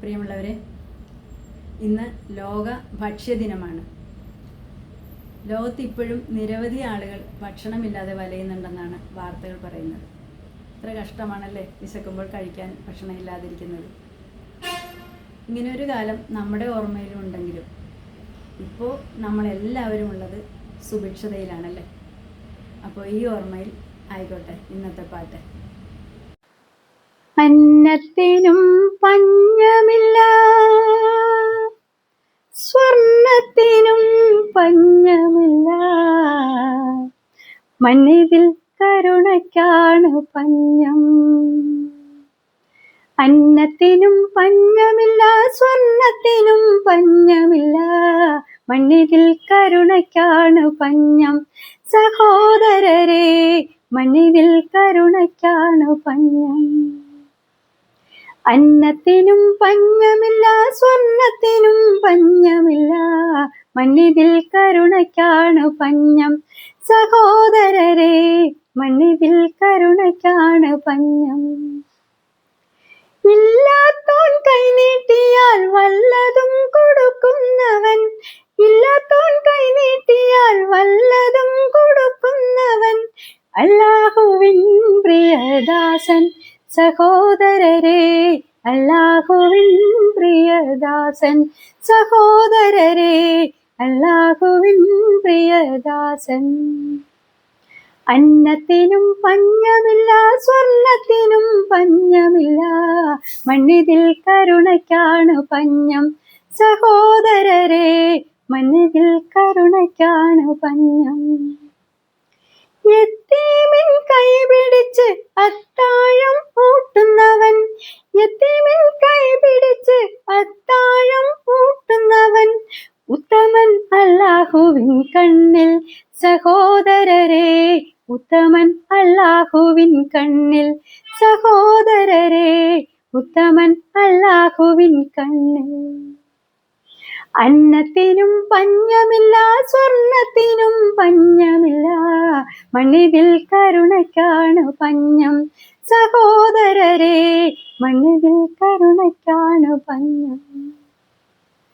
പ്രിയമുള്ളവരെ ഇന്ന് ലോക ഭക്ഷ്യദിനമാണ് ലോകത്ത് ഇപ്പോഴും നിരവധി ആളുകൾ ഭക്ഷണമില്ലാതെ വലയുന്നുണ്ടെന്നാണ് വാർത്തകൾ പറയുന്നത്. ഇത്ര കഷ്ടമാണല്ലേ വിശക്കുമ്പോൾ കഴിക്കാൻ ഭക്ഷണം ഇല്ലാതിരിക്കുന്നത് കാലം നമ്മുടെ ഓർമ്മയിലും ഉണ്ടെങ്കിലും ഇപ്പോൾ നമ്മളെല്ലാവരും ഉള്ളത് സുഭിക്ഷതയിലാണല്ലേ? അപ്പോൾ ഈ ഓർമ്മയിൽ ആയിക്കോട്ടെ ഇന്നത്തെ പാട്ട്. അന്നത്തിനും സ്വർണത്തിനും പഞ്ഞമില്ല. മണ്ണിതിൽ കരുണയ്ക്കാണ് പഞ്ഞം. അന്നത്തിനും പഞ്ഞമില്ല സ്വർണത്തിനും പഞ്ഞമില്ല. മണ്ണിതിൽ കരുണയ്ക്കാണ് പഞ്ഞം. സഹോദരരെ മണ്ണിതിൽ കരുണയ്ക്കാണ് പഞ്ഞം. അന്നത്തിനും പഞ്ഞമില്ല സ്വർണത്തിനും മണ്ണിതിൽ കരുണയ്ക്കാണ് പഞ്ഞം. സഹോദരരെ മണ്ണിതിൽ കരുണയ്ക്കാണ് പഞ്ഞം. ഇല്ലാത്തോൻ കൈനീട്ടിയാൽ വല്ലതും കൊടുക്കുന്നവൻ. ഇല്ലാത്തോൻ കൈനീട്ടിയാൽ വല്ലതും കൊടുക്കുന്നവൻ. അല്ലാഹുവിൻ പ്രിയദാസൻ സഹോദരരെ അല്ലാഹുവിൻ പ്രിയദാസൻ സഹോദരരെ അല്ലാഹുവിൻ പ്രിയദാസൻ. അന്നത്തിനും പഞ്ഞമില്ല സ്വർണത്തിനും പഞ്ഞമില്ല. മണ്ണിതിൽ കരുണയ്ക്കാണ് പഞ്ഞം. സഹോദരരെ മണ്ണിതിൽ കരുണയ്ക്കാണ് പഞ്ഞം. യത്തീമിൻ കൈപിടിച്ച് അത്താഴം പൂട്ടുന്നവൻ യത്തീമിൻ അല്ലാഹുവിൻ കണ്ണിൽ. സഹോദരരെ ഉത്തമൻ അല്ലാഹുവിൻ കണ്ണിൽ. സഹോദരരെ ഉത്തമൻ അല്ലാഹുവിൻ കണ്ണിൽ. അന്നത്തിനും പഞ്ഞമില്ല സ്വർണത്തിനും പഞ്ഞമില്ല. മണ്ണിതിൽ കരുണയ്ക്കാണ് പഞ്ഞം. സഹോദരരെ മണ്ണിതിൽ കരുണയ്ക്കാണ് പഞ്ഞം.